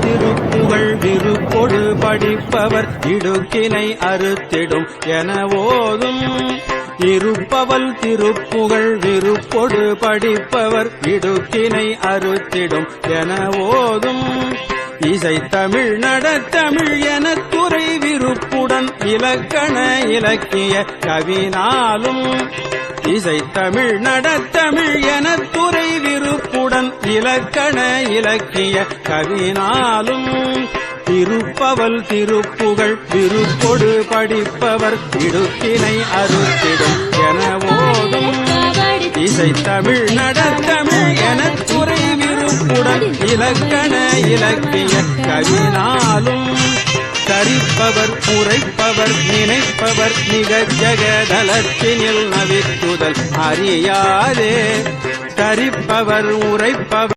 திருப்புகழ் விருப்பொடு படிப்பவர் இடுக்கினை அறுத்திடும் என ஓதும். இருப்பவல் திருப்புகழ் விருப்பொடு படிப்பவர் இடுக்கினை அறுத்திடும் என ஓதும். இசை தமிழ் நடத்தமிழ் என துறை விருப்புடன் இலக்கண இலக்கிய கவினாலும். இசை தமிழ் நடத்தமிழ் என இலக்கண இலக்கிய கவினாலும் திருப்பவல் திருப்புகழ் திருப்பொடு படிப்பவர் இடுக்கினை அறுத்திடும் என ஓதும். இசை தமிழ் நடத்தமிழ் என துறை விருப்புடன் இலக்கண இலக்கிய கவினாலும் தரிப்பவர் உரைப்பவர் நினைப்பவர் மிக ஜெகதலத்தினில் நவித்துதல் அறியாதே. தரிப்பவர் உரைப்பவர்.